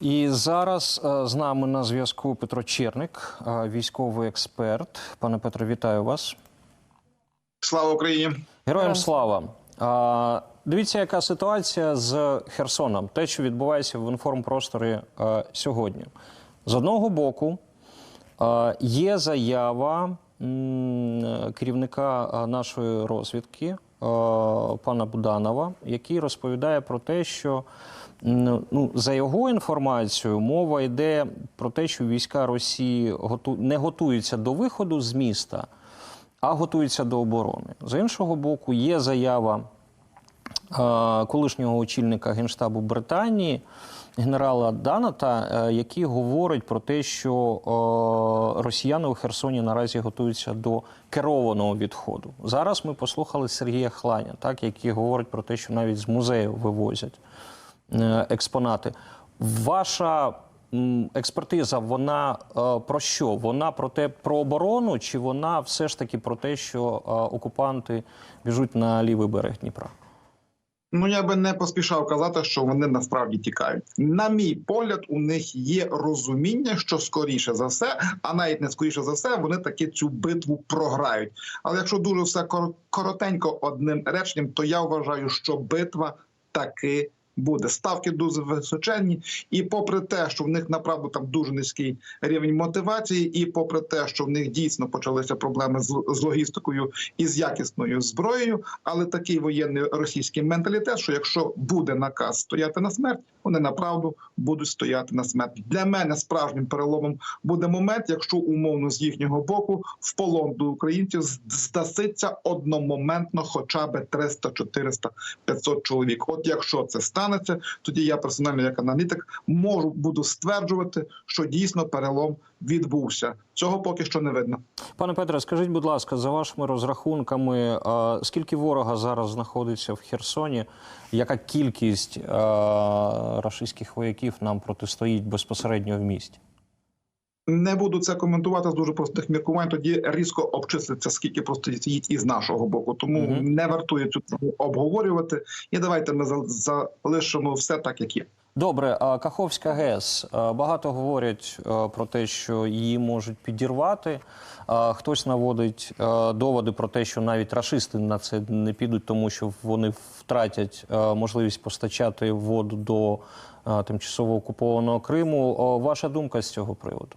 І зараз е, з нами на зв'язку Петро Черник, е, військовий експерт. Пане Петро, вітаю вас. Слава Україні! Героям слава! Дивіться, яка ситуація з Херсоном, те, що відбувається в інформпросторі е, сьогодні. З одного боку, е, є заява керівника е, нашої розвідки е, пана Буданова, який розповідає про те, що ну, за його інформацією мова йде про те, що війська Росії не готуються до виходу з міста а готуються до оборони. З іншого боку, є заява е, колишнього очільника Генштабу Британії, генерала Даната, е, який говорить про те, що е, росіяни у Херсоні наразі готуються до керованого відходу. Зараз ми послухали Сергія Хланя, так, який говорить про те, що навіть з музею вивозять експонати. Ваша експертиза, вона е, про що? Вона про те про оборону, чи вона все ж таки про те, що е, окупанти біжуть на лівий берег Дніпра? Ну я би не поспішав казати, що вони насправді тікають. На мій погляд, у них є розуміння, що скоріше за все, а навіть не скоріше за все, вони таки цю битву програють. Але якщо дуже все коротенько одним реченням, то я вважаю, що битва таки. Буде ставки дуже височенні, і попри те, що в них направду там дуже низький рівень мотивації, і попри те, що в них дійсно почалися проблеми з, з логістикою і з якісною зброєю, але такий воєнний російський менталітет, що якщо буде наказ стояти на смерть, вони направду будуть стояти на смерть. Для мене справжнім переломом буде момент, якщо умовно з їхнього боку в полон до українців здаситься одномоментно, хоча б 300, 400, 500 чоловік. От якщо це станеться, тоді я персонально, як аналітик, можу буду стверджувати, що дійсно перелом відбувся. Цього поки що не видно. Пане Петре, скажіть, будь ласка, за вашими розрахунками, е, скільки ворога зараз знаходиться в Херсоні? Яка кількість е, рашистських вояків нам протистоїть безпосередньо в місті? Не буду це коментувати з дуже простих міркувань. Тоді різко обчислиться, скільки просто стоїть із нашого боку. Тому Мгм. не вартує цю тему обговорювати. І давайте ми за- залишимо все так, як є. Добре, Каховська ГЕС. Багато говорять про те, що її можуть підірвати. Хтось наводить доводи про те, що навіть рашисти на це не підуть, тому що вони втратять можливість постачати воду до тимчасово окупованого Криму. Ваша думка з цього приводу?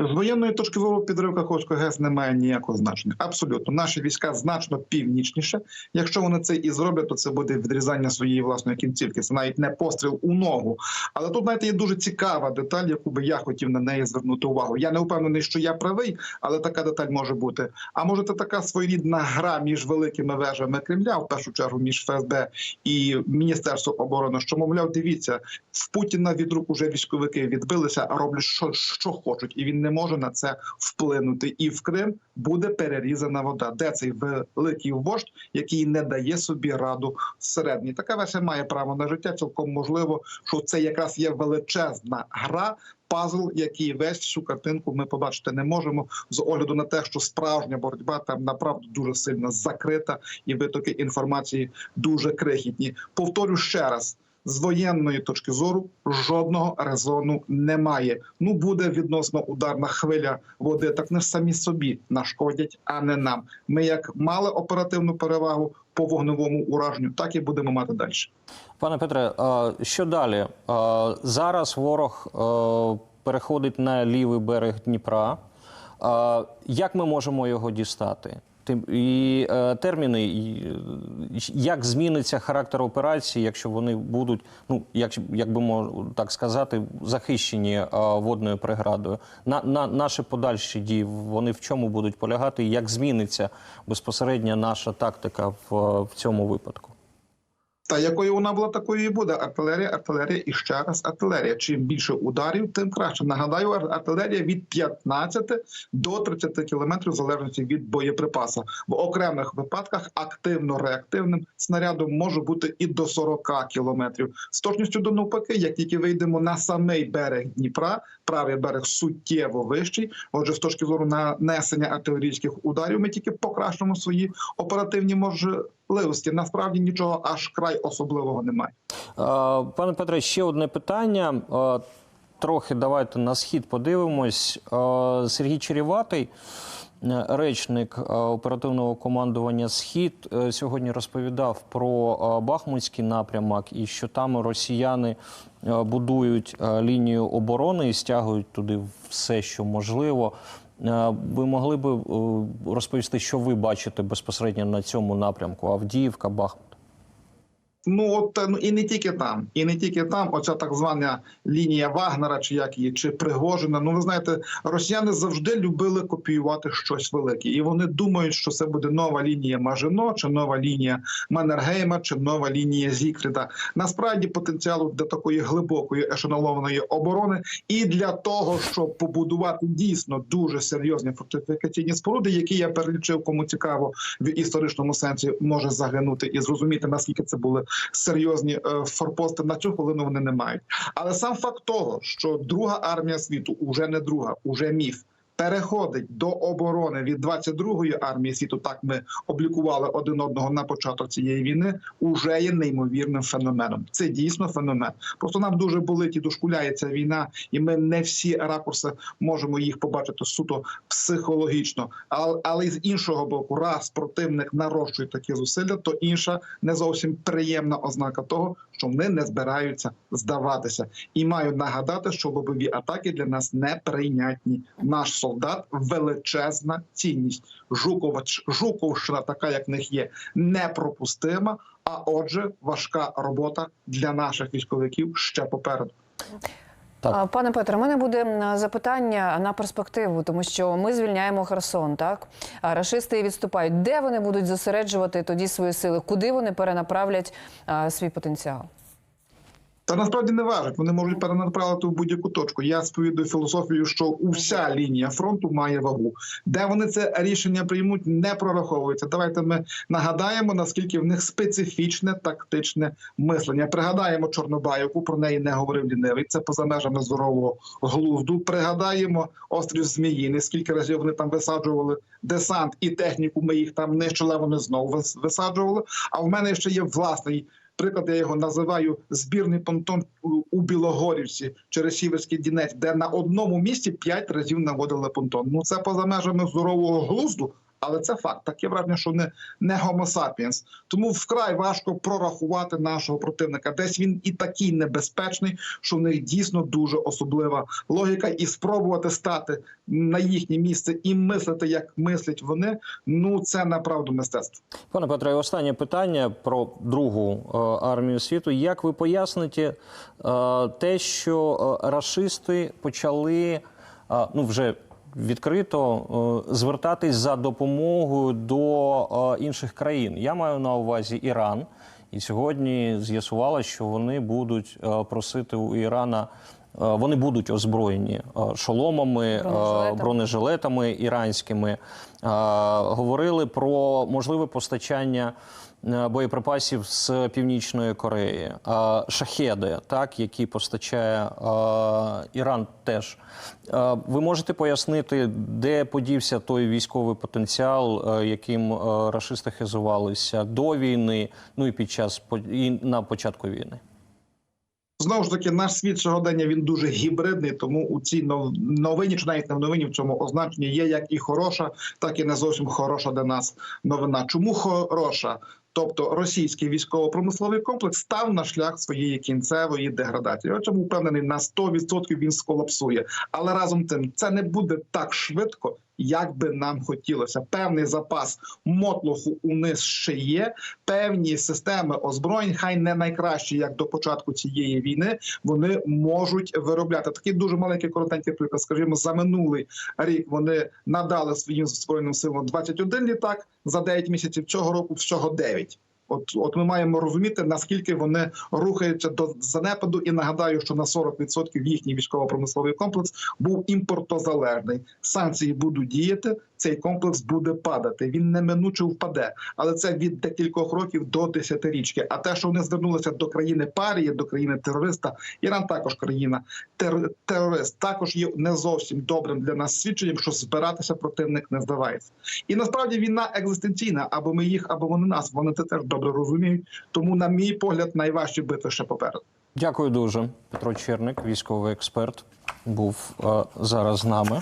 З воєнної точки зору підрив Каховського ГЕС не має ніякого значення. Абсолютно, наші війська значно північніше. Якщо вони це і зроблять, то це буде відрізання своєї власної кінцівки. Це навіть не постріл у ногу. Але тут знаєте, є дуже цікава деталь, яку би я хотів на неї звернути увагу. Я не впевнений, що я правий, але така деталь може бути. А може, це така своєрідна гра між великими вежами Кремля, в першу чергу між ФСБ і Міністерством оборони, що мовляв, дивіться, в Путіна від рук уже військовики відбилися, а роблять що, що хочуть, і він не може на це вплинути. І в Крим буде перерізана вода. Де цей великий вождь, який не дає собі раду всередині? Така версія має право на життя. Цілком можливо, що це якраз є величезна гра. Пазл, який весь всю картинку ми побачити не можемо, з огляду на те, що справжня боротьба там направду дуже сильно закрита, і витоки інформації дуже крихітні. Повторю ще раз: з воєнної точки зору жодного резону немає. Ну буде відносно ударна хвиля води, так не самі собі нашкодять, а не нам. Ми як мали оперативну перевагу по вогневому ураженню, так і будемо мати далі. Пане Петре, що далі? Зараз ворог переходить на лівий берег Дніпра. Як ми можемо його дістати? Тим- І е, терміни, і, як зміниться характер операції, якщо вони будуть, ну як, як би мож, так сказати, захищені е, водною преградою? На, на наші подальші дії вони в чому будуть полягати? Як зміниться безпосередньо наша тактика в, в цьому випадку? Та якою вона була, такою і буде. Артилерія, артилерія і ще раз артилерія. Чим більше ударів, тим краще. Нагадаю, ар- артилерія від 15 до 30 кілометрів в залежності від боєприпаса. В окремих випадках активно-реактивним снарядом може бути і до 40 кілометрів. З точністю до навпаки, як тільки вийдемо на самий берег Дніпра, правий берег суттєво вищий. Отже, з точки зору нанесення артилерійських ударів, ми тільки покращимо свої оперативні може можливості. Насправді нічого аж край особливого немає. Е, Пане Петре, ще одне питання. Е, Трохи давайте на схід подивимось. Е, Сергій Черіватий, речник оперативного командування Схід, сьогодні розповідав про Бахмутський напрямок і що там росіяни будують лінію оборони і стягують туди все, що можливо. Е, Ви могли би е, розповісти, що ви бачите безпосередньо на цьому напрямку? Авдіївка, Бахмут? Ну от е, ну і не тільки там, і не тільки там. Оця так звана лінія Вагнера, чи як її, чи Пригожина. Ну ви знаєте, росіяни завжди любили копіювати щось велике, і вони думають, що це буде нова лінія Мажино, чи нова лінія Маннергейма, чи нова лінія Зікрита. Насправді потенціалу для такої глибокої ешелонованої оборони і для того, щоб побудувати дійсно дуже серйозні фортифікаційні споруди, які я перелічив, кому цікаво в історичному сенсі може загинути і зрозуміти наскільки це були серйозні е, форпости. На цю хвилину вони не мають. Але сам факт того, що друга армія світу уже не друга, уже міф. Переходить до оборони від 22-ї армії світу. Так ми облікували один одного на початок цієї війни. Уже є неймовірним феноменом. Це дійсно феномен. Просто нам дуже болить і дошкуляє ця війна, і ми не всі ракурси можемо їх побачити суто психологічно. Але, але з іншого боку, раз противник нарощує такі зусилля, то інша не зовсім приємна ознака того, що вони не збираються здаватися. І маю нагадати, що лобові атаки для нас неприйнятні. Наш солдат величезна цінність. Жукович, Жуковщина, така як в них є, непропустима. А отже, важка робота для наших військовиків ще попереду. Так. Пане Петре, у мене буде запитання на перспективу, тому що ми звільняємо Херсон, так а рашисти відступають. Де вони будуть зосереджувати тоді свої сили? Куди вони перенаправлять а, свій потенціал? Та насправді не важить. Вони можуть перенаправити в будь-яку точку. Я сповідую філософію, що уся лінія фронту має вагу. Де вони це рішення приймуть, не прораховується. Давайте ми нагадаємо, наскільки в них специфічне тактичне мислення. Пригадаємо Чорнобаївку, про неї не говорив лінивий. Це поза межами здорового глузду. Пригадаємо острів Зміїни. Скільки разів вони там висаджували десант і техніку. Ми їх там нищили, вони знову висаджували. А в мене ще є власний приклад, я його називаю збірний понтон у- Білогорівці через Сіверський Дінець, де на одному місці п'ять разів наводили понтон. Ну це поза межами здорового глузду. Але це факт. Таке враження, що не, не homo. Тому вкрай важко прорахувати нашого противника. Десь він і такий небезпечний, що в них дійсно дуже особлива логіка, і спробувати стати на їхнє місце і мислити, як мислять вони. Ну це направду мистецтво. Пане Петре, і останнє питання про другу е, армію світу. Як ви поясните е, те, що е, рашисти почали ну вже відкрито е, звертатись за допомогою до е, інших країн? Я маю на увазі Іран. І сьогодні з'ясувалося, що вони будуть е, просити у Ірана. Вони будуть озброєні шоломами, Бронежилетами. бронежилетами іранськими. Говорили про можливе постачання боєприпасів з Північної Кореї, Е, шахеди, так, які постачає е, Іран теж. Е, Ви можете пояснити, де подівся той військовий потенціал, е, яким е, рашисти хизувалися до війни, ну і під час і на початку війни? Знову ж таки, наш світ сьогодення він дуже гібридний, тому у цій новині, чи навіть не в новині в цьому означенні є як і хороша, так і не зовсім хороша для нас новина. Чому хороша? Тобто російський військово-промисловий комплекс став на шлях своєї кінцевої деградації. Я чому впевнений на 100% він сколапсує. Але разом тим це не буде так швидко, як би нам хотілося. Певний запас мотлоху униз ще є. Певні системи озброєнь, хай не найкращі, як до початку цієї війни, вони можуть виробляти. Такий дуже маленький коротенький приклад. Скажімо, за минулий рік вони надали своїм збройним силам 21 літак за 9 місяців. Цього року всього 9. От, от ми маємо розуміти, наскільки вони рухаються до занепаду, і нагадаю, що на 40% їхній військово-промисловий комплекс був імпортозалежний. Санкції будуть діяти. Цей комплекс буде падати. Він неминуче впаде, але це від декількох років до десятирічки. А те, що вони звернулися до країни парії, до країни терориста, Іран також країна тер- терорист, також є не зовсім добрим для нас свідченням, що збиратися противник не здавається. І насправді війна екзистенційна, або ми їх, або вони нас. Вони це теж добре розуміють. Тому, на мій погляд, найважче бити ще попереду. Дякую дуже. Петро Черник, військовий експерт, був е, зараз з нами.